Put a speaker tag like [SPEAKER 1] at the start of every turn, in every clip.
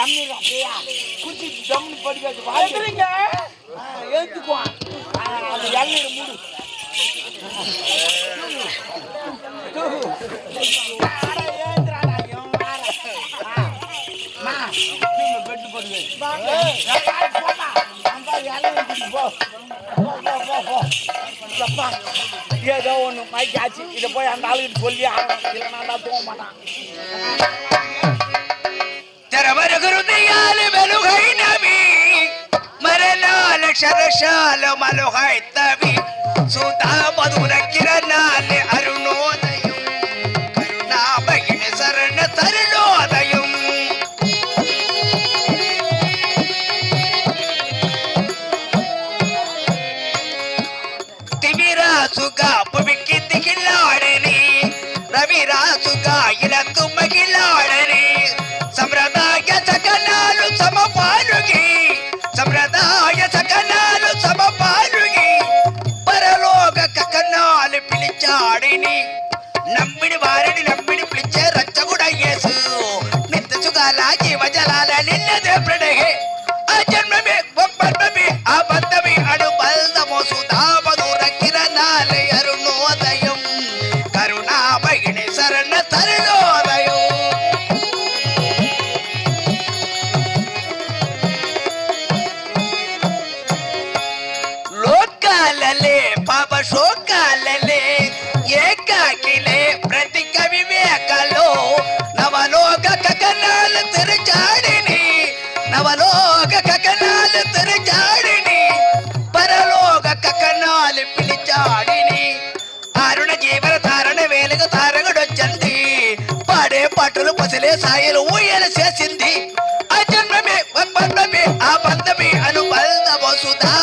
[SPEAKER 1] தண்ணீர் அப்படியா குச்சி தம்னு படிக்காது வாங்க
[SPEAKER 2] வந்துருங்க
[SPEAKER 1] அந்த இளநீர் மூடு. ஏதோ ஒன்று மைக்காச்சு இதை போய் அந்த ஆளுகிட்ட சொல்லி ஆகணும் இல்லைன்னா தான் தூங்க மாட்டான்.
[SPEAKER 3] తెరవరు గురుదయాలు వెలుగై నవి మరలాల శరశాల మలుగై తవి సుధా మధుర కిరణాలి అరుణోదయం కరుణామయిని శరణ తరుణోదయం తిమిరాసుగా పువికి దిగిలాడని రవిరాసుగా ఇలా తుమ్మగిలాడని ఆడిని. నమ్మిడి వారిని నమ్మిడి పిలిచే రచ్చగుడయ్యేసు నిత్య సుఖాల జీవజలాల నిన్నదే ప్రణహే ఆ జన్మమే ఒప్పన్మమే ఆ బంధమే అడు బల్దమో సుధామధుర పిలిచాడిని అరుణ జీవన ధారణ వేలుగు తారగడొచ్చంది. పాడే పాటలు పసిలే సాయలు ఊయలు చేసింది. అజన్మమే ఆ బంధమే అనుబంధ సుధా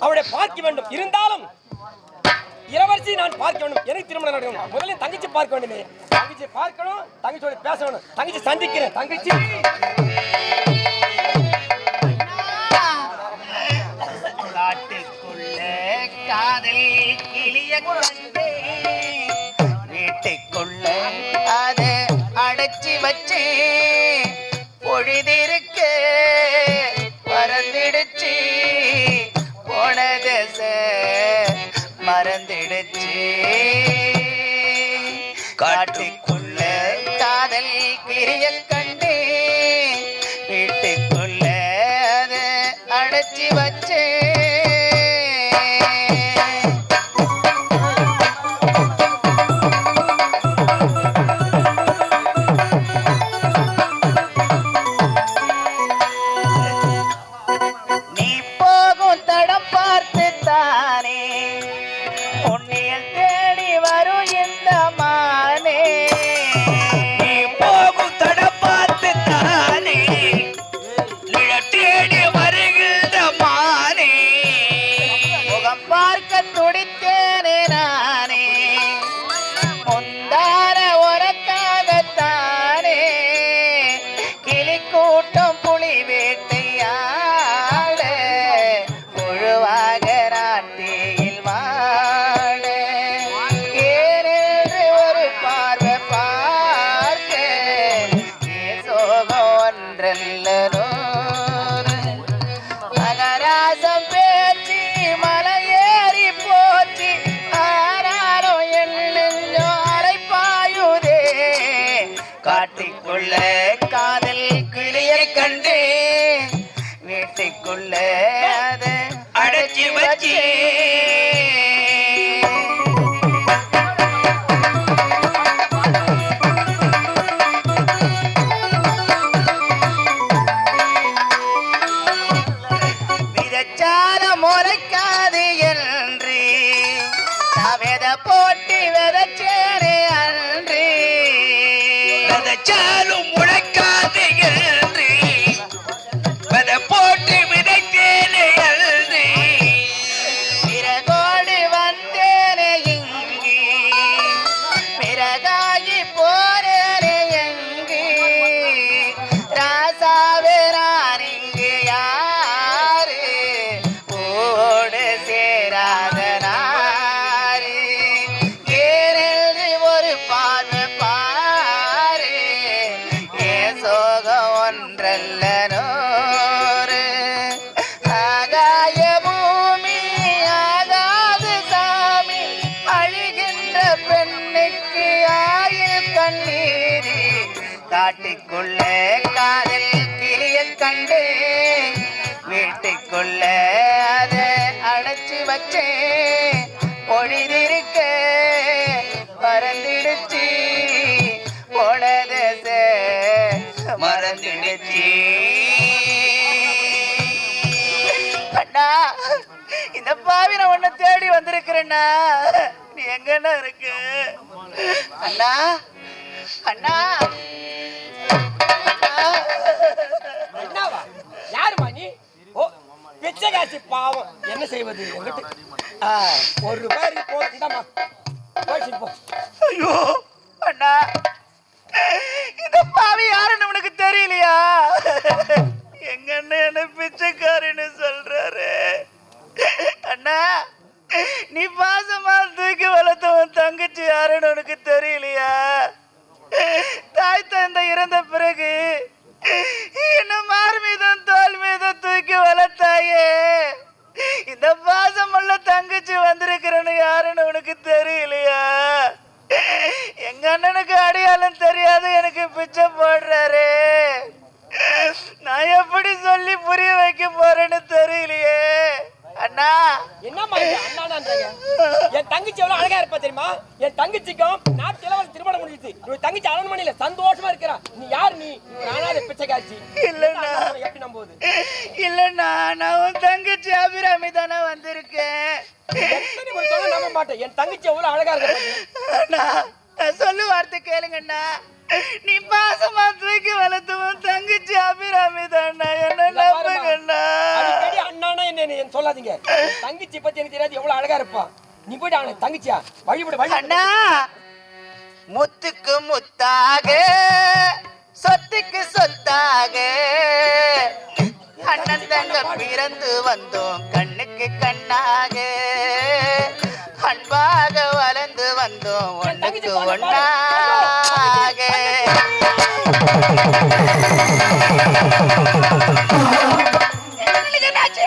[SPEAKER 2] அவளை பார்க்க வேண்டும். இருந்தாலும் இளவரசி நான் பார்க்க வேண்டும். எனக்கு திருமணம் நடக்கணும். முதலில் தங்கச்சி பார்க்க வேண்டுமே. தங்கச்சி பார்க்கணும். தங்கச்சியோட பேச வேணும் தங்கச்சி சந்திக்கிறேன். தங்கச்சி.
[SPEAKER 3] காட்டுக்குள்ளே காதல் கிளிய கொண்டே. வீட்டுக்குள்ள அதை அடைச்சி வச்சே பொழுதிருக்கே. せ。
[SPEAKER 4] காட்டுக்குள்ள காதல் கிளிய கண்டு வீட்டுக்குள்ள அதை அடைச்சு வச்சே பொழுதிருக்க பறந்துடுச்சு பொழுதச மறந்துடுச்சு. அண்ணா இந்த பாவின நான் உன்னை தேடி வந்திருக்கிறேன்னா நீ எங்கண்ணா இருக்கு? அண்ணா அண்ணா. அண்ணா
[SPEAKER 2] என்னவா யாருமா நீ? ஓ பிச்சைக்காசி பாவம். என்ன செய்வது ஒரு ரூபாய் போதும் இந்தாம்மா. போயிட்டு போ
[SPEAKER 4] ஐயோ அண்ணா. இந்த பாவி யாருன்னு உனக்கு தெரியலையா? எங்க அண்ணன் என்ன பிச்சைக்காரன்னு சொல்றாரு? அண்ணா நீ பாசமா தூக்கி வளர்த்தவன் தங்கச்சி யாருன்னு உனக்கு தெரியலையா? தாய் தந்தை இறந்த பிறகு என்ன மார் மீதும் தோல் மீதும் தூக்கி வளர்த்தாயே. இந்த பாசமுள்ள தங்கச்சி வந்திருக்கிறன்னு யாருன்னு உனக்கு தெரியலையா? எங்க அண்ணனுக்கு அடையாளம் தெரியாது எனக்கு பிச்சை போடுறாரு. நான் எப்படி சொல்லி புரிய வைக்க போறேன்னு தெரியலையே. அண்ணா.
[SPEAKER 2] என்னம்மா என் தங்கச்சி எவ்வளவு அழகா இருப்பா தெரியுமா? என் தங்கச்சிக்கும் நாட்டு இளவரசி திருமணம் முடிஞ்சிச்சு. இவன் தங்கச்சி அரண்மனையில சந்தோஷமா இருக்கிறா. நீ யார் நீ? நானாத பிச்சைக்காட்சி
[SPEAKER 4] இல்லைண்ணா.
[SPEAKER 2] எப்படி நம்புவது
[SPEAKER 4] இல்லைண்ணா நான் உன் தங்கச்சி அபிராமி தானே வந்திருக்கேன்.
[SPEAKER 2] எத்தனை முறை சொன்னா நம்ப மாட்டேன். என் தங்கச்சி எவ்வளவு அழகா இருக்க
[SPEAKER 4] நான் சொல்லு வார்த்தை கேளுங்கண்ணா. நீ பாசமா தூக்கி வளர்த்தவன் தங்கச்சி அபிராமி தானே. என்ன நம்புங்கண்ணா.
[SPEAKER 2] என்ன சொல்லாதீங்க. தங்கச்சி பத்தி எனக்கு தெரியாது எவ்வளவு அழகா இருப்பா. நீ போயிட்டு அவனை தங்கச்சியா? வழிபடு வழி
[SPEAKER 4] அண்ணா முத்துக்கு முத்தாக சொத்துக்கு சொத்தாக. அண்ணன் தங்க பிறந்து வந்தோம் கண்ணுக்கு கண்ணாக. அன்பாக வளர்ந்து வந்தோம் ஒண்ணாக. உங்களுக்கு என்னாச்சு?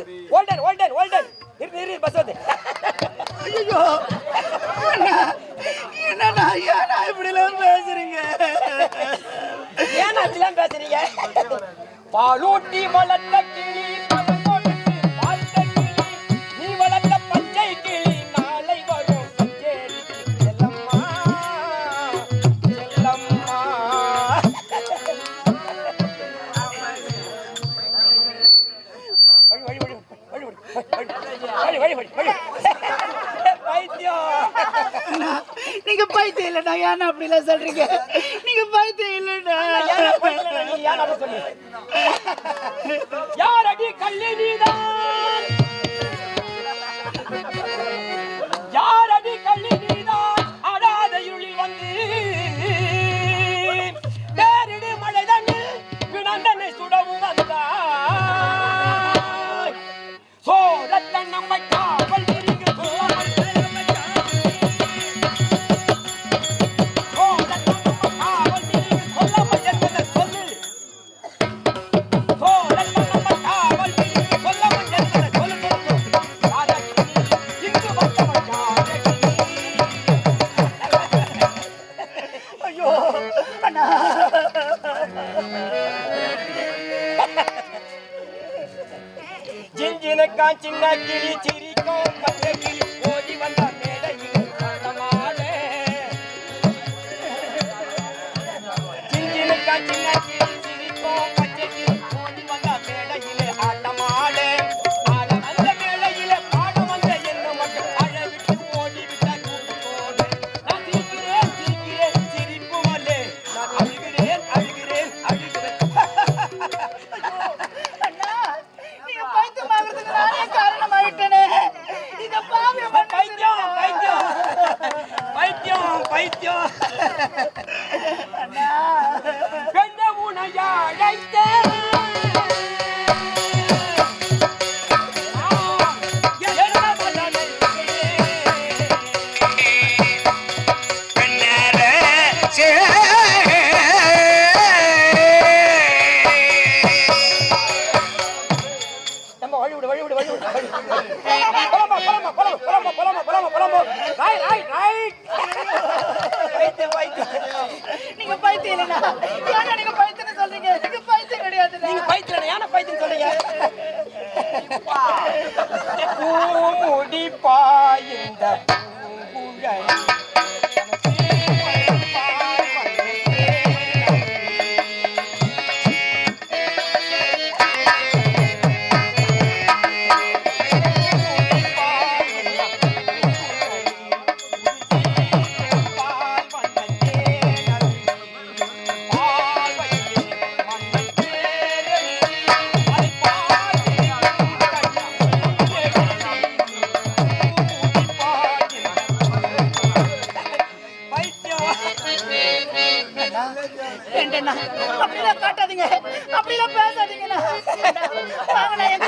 [SPEAKER 2] வருது. ஓல்டன் ஓல்டன் ஓல்டன் இரு இரு பஸ் வந்து.
[SPEAKER 3] ஐயோ. என்னடா ஏன்னா இப்படிலாம் பேசுறீங்க?
[SPEAKER 2] ஏன்னா இப்படிலாம் பேசுறீங்க? பாலூட்டி மலத்த
[SPEAKER 3] நீங்க பைத்தியம் இல்லடா ஏன்னா அப்படி எல்லாம் சொல்றீங்க? நீங்க பைத்தியம் இல்லடா.
[SPEAKER 2] யார் அடி கல்லே நீதான்? சிரிக்கான் சின்ன கிளி சிரிக்கும்
[SPEAKER 3] நீங்க பைத்தியம் இல்லைண்ணா. ஏன்னா நீங்க பைத்தியம் சொல்றீங்க? எனக்கு பைத்தியம் கிடையாது
[SPEAKER 2] நீங்க பைத்தியம் இல்லை ஏன்னா பைத்தியம் சொல்றீங்க? பூமுடி பாய்ந்த பூங்குழலி. அப்படிலாம் காட்டாதீங்க.
[SPEAKER 5] அப்படிலாம் பேசாதீங்கண்ணா வாங்கண்ணா எங்க